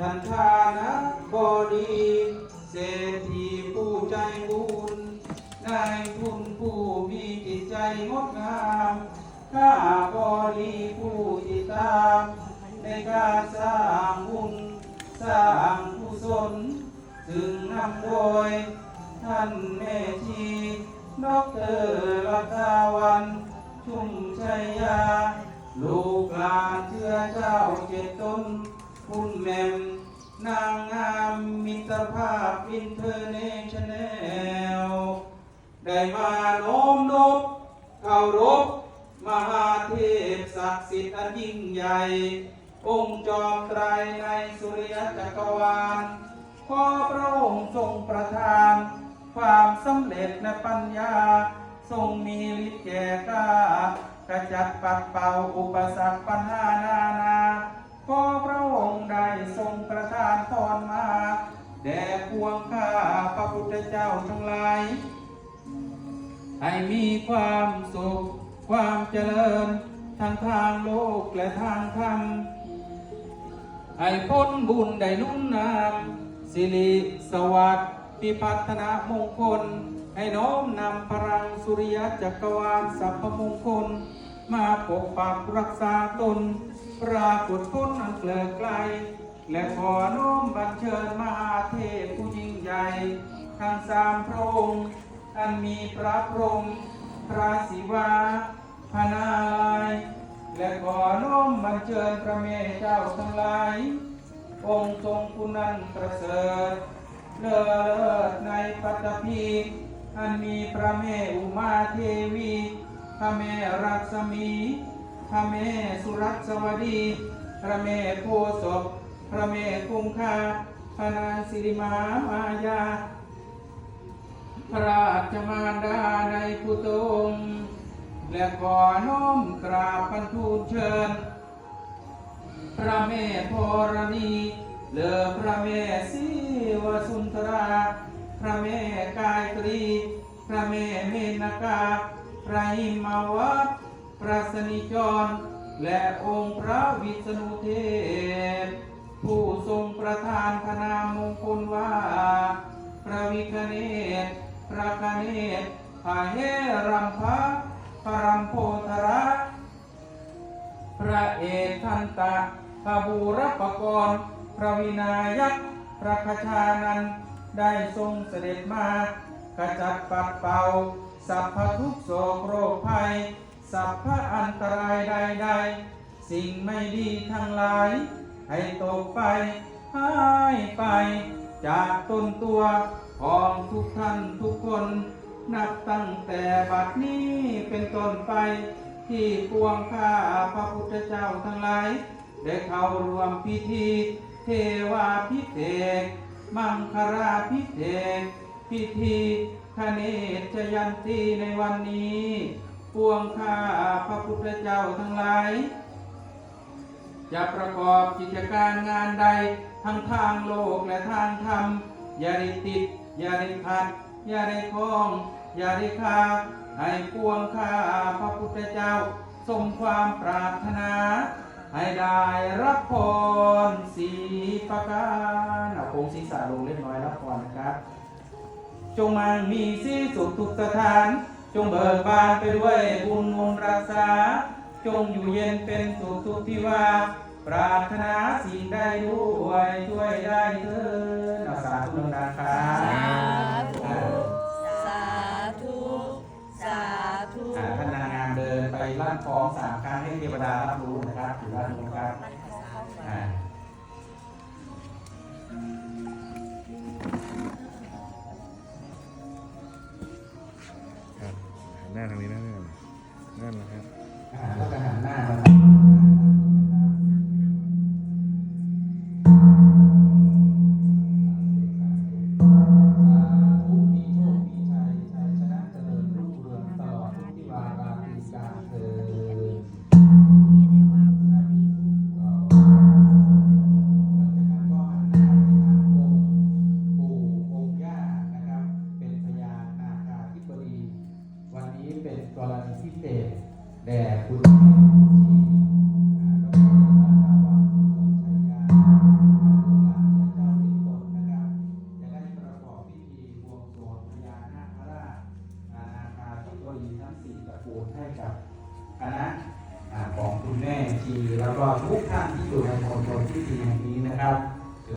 ท่านทานะบดีเศรษฐีผู้ใจบุญนายทุนผู้มีจิตใจงดงามข้าบดีผู้ติดตามในการสร้างบุญสร้างกุศลถึงนำโดย ท่านแม่ชีดอกเตอร์ลัตาวัน ชุ่มชัยยา ลูกหลานเชื่อเจ้าเจ็ดตน คุณแม่มนางงามมิตรภาพอินเทอร์เนชั่นแนลได้มาโน้มนบเคารพมหาเทพศักดิ์สิทธิ์อันยิ่งใหญ่ องค์จอมไตรในสุริยจักรวาลขอพระองค์ทรงประทาน ความสำเร็จในปัญญา ทรงมีฤทธิ์แก่กล้ากระจัดปัดเป่าอุปสรรคปัญหานานาขอ เจ้าทั้งหลาย ให้มีความสุข ความเจริญ ทั้งทางโลกและทางธรรม ให้พ้นบุญได้นุ่นนามสิริสวัสดิ์พิพัฒนามงคล ให้น้อมนำพลังสุริยจักรวาลสัพพมงคล มาปกปักรักษาตน ปรากฏพ้นอันเกลือไกลและขอน้อมบัญเชิญมหาเทพผู้ยิ่งใหญ่ ทั้งสามพระองค์อันมีพระพรหมพระศิวาพนารายและขอน้อมบัญเชิญพระเมธเจ้าทั้งหลาย องค์ทรงคุณนันประเสริฐเลิศในปัตตภีอันมีพระแม่อุมาเทวี พระแม่รักษมี พระแม่สุรัสวดี พระแม่โพศพพระแม่คงคาพระนางสิริมามายา พระราชมารดาในพุทองค์และขอน้อมกราบพันทูลเชิญ พระแม่ธรณีเลือพระแม่ศิวสุนทรา พระแม่กายตรี พระแม่เมนกา พระหิมวัตพระสนิจร และองค์พระวิษณุเทพ ผู้ทรงประทานพระนามมงคลว่า พระวิคเนศ พระคเนศพระเฮรัมภะพระรัมโพธระ พระเอกทันตะพระบูรปกรณ์พระวินายักษ์พระคชานันได้ทรงเสด็จมากระจัดปัดเป่า สัพพทุกข์โศกโรคภัย สัพพะอันตรายใดๆ สิ่งไม่ดีทั้งหลาย ให้ตกไปหายไปจากต้นตัว ของทุกท่านทุกคน นับตั้งแต่บัดนี้เป็นต้นไป ที่ปวงข้าพระพุทธเจ้าทั้งหลาย ได้เข้าร่วมพิธี เทวาพิเศษกมังคลาพิเศษกพิธีคเนจยันตีในวันนี้ ปวงข้าพระพุทธเจ้าทั้งหลาย จะประกอบกิจการงานใดทั้งทางโลกและทางธรรมอย่าได้ติด อย่าได้ขัด อย่าได้คล้อง อย่าได้คาให้ปวงข้าพระพุทธเจ้าสมความปรารถนา ให้ได้รับพรสีประการเอาโคงศีรษะลงเล็กน้อยรับพรนะครับ จงมั่งมีสีสุขทุกสถาน จงเบิกบานไปด้วยบุญมงรักษา จงอยู่เย็นเป็นสุขทุกที่ว่า ปรารถนาสิ่งใดด้วยช่วยได้เถิดเอาสาธุดังๆครับสาธุอ่าสาธุสาธุอ่าท่านนางงามเดินไปลั่นคล้องสามครั้งให้เทวดารับรู้นะครับอยู่ด้านนู้นครับ ตระกูลให้กับคณะของคุณแม่ชีแล้วก็ทุกท่านที่อยู่ในมณฑลที่ดีแห่งนี้นะครับ